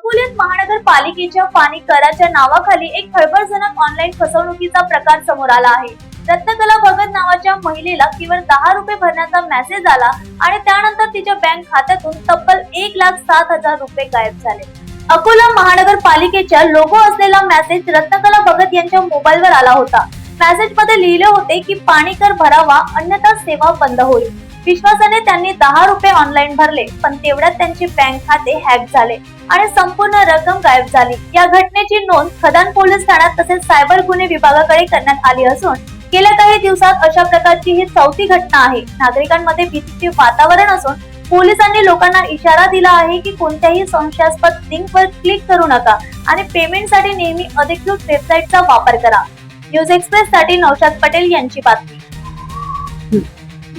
अकोल्यात महानगरपालिकेच्या पाणी कराच्या नावाखाली एक खळबळजनक ऑनलाईन फसवणुकीचा प्रकार समोर आला आहे. रत्नकला भगत नावाच्या महिलेला केवळ दहा रुपये भरण्याचा मेसेज आला आणि त्यानंतर तिच्या बँक खात्यातून तब्बल एक लाख सात हजार रुपये गायब झाले. अकोला महानगरपालिकेच्या लोगो असलेला मेसेज रत्नकला भगत यांच्या मोबाईलवर आला होता. मेसेजमध्ये लिहिले होते की पाणी कर भरावा अन्यथा सेवा बंद होईल. विश्वासाने त्यांनी दहा रुपये ऑनलाईन भरले पण तेवढ्यात त्यांचे बँक खाते हॅक झाले आणि संपूर्ण रक्कम गायब झाली. या घटनेची नोंद खदान पोलीस ठाण्यात तसेच सायबर गुन्हे विभागाकडे करण्यात आली असून गेल्या काही दिवसात अशा प्रकारची ही चौथी घटना आहे. नागरिकांमध्ये भीतीचे वातावरण असून पोलिसांनी लोकांना इशारा दिला आहे की कोणत्याही संशयास्पद लिंकवर क्लिक करू नका आणि पेमेंटसाठी नेहमी अधिकृत वेबसाईटचा वापर करा. न्यूज एक्सप्रेस साठी नौशाद पटेल यांची बातमी.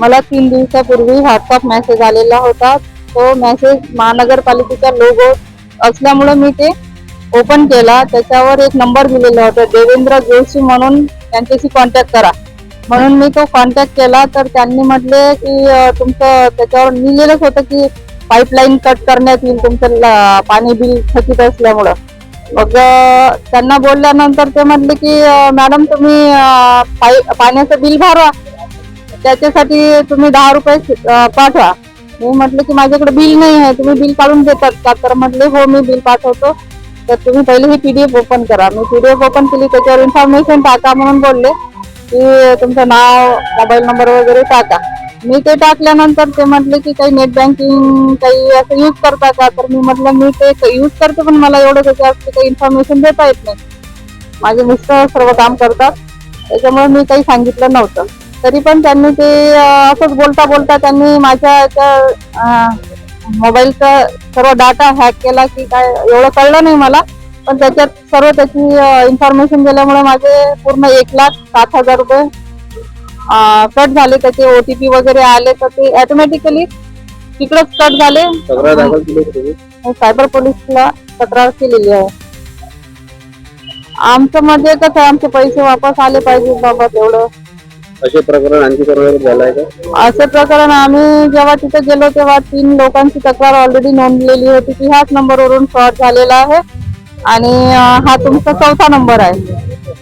मला तीन दिवसापूर्वी व्हॉट्सअप मेसेज आलेला होता. तो मेसेज महानगरपालिकेचा लोगो असल्यामुळे मी ते ओपन केला. त्याच्यावर एक नंबर दिलेला होता देवेंद्र जोशी म्हणून त्यांच्याशी कॉन्टॅक्ट करा. म्हणून मी तो कॉन्टॅक्ट केला. तर त्यांनी म्हटले की तुमचं त्याच्यावर लिहिलेलंच होतं की पाईपलाईन कट करण्यात येईल तुमचं पाणी बिल थकीत असल्यामुळं. मग त्यांना बोलल्यानंतर ते म्हटले की मॅडम तुम्ही पाई- पाण्याचं बिल भरवा त्याच्यासाठी तुम्ही दहा रुपये पाठवा. मी म्हटलं की माझ्याकडे बिल नाही आहे तुम्ही बिल काढून देतात का? तर म्हटले हो मी बिल पाठवतो. तर तुम्ही पहिले ही पीडीएफ ओपन करा. मी पीडीएफ ओपन केली त्याच्यावर इन्फॉर्मेशन टाका म्हणून बोलले की तुमचं नाव मोबाईल नंबर वगैरे टाका. मी ते टाकल्यानंतर ते म्हटले की काही नेट बँकिंग काही असं यूज करता का? तर मी म्हटलं मी ते यूज करते पण मला एवढं त्याच्यावर काही इन्फॉर्मेशन देता येत नाही. माझे मिस्टर सर्व काम करतात. त्याच्यामुळे मी काही सांगितलं नव्हतं. तरी पण त्यांनी ते असंच बोलता बोलता त्यांनी माझ्या मोबाईलचा सर्व डाटा हॅक केला की काय एवढं कळलं नाही मला. पण त्याच्यात सर्व त्याची इन्फॉर्मेशन दिल्यामुळे माझे पूर्ण एक लाख सात हजार रुपये कट झाले. त्याचे ओटीपी वगैरे आले तर ते ऑटोमॅटिकली तिकडेच कट झाले. सायबर पोलीसला तक्रार केलेली आहे. आमचं मध्ये कसं आमचे पैसे वापस आले पाहिजे बाबा तेवढं असे प्रकरण आणखी कोणावर का? असे प्रकरण आम्ही जेव्हा तिथे गेलो तेव्हा तीन लोकांची तक्रार ऑलरेडी नोंदलेली होती की ह्याच नंबरवरून फ्रॉड झालेला आहे आणि अं, हा तुमचा चौथा नंबर आहे.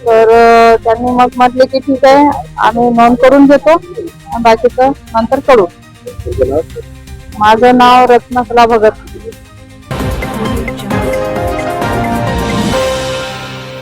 तर अं, त्यांनी मग म्हटले की ठीक आहे आम्ही नोंद करून घेतो. आणि बाकीचं नंतर करू. तुमचं नाव? माझं नाव रत्नकला भगत.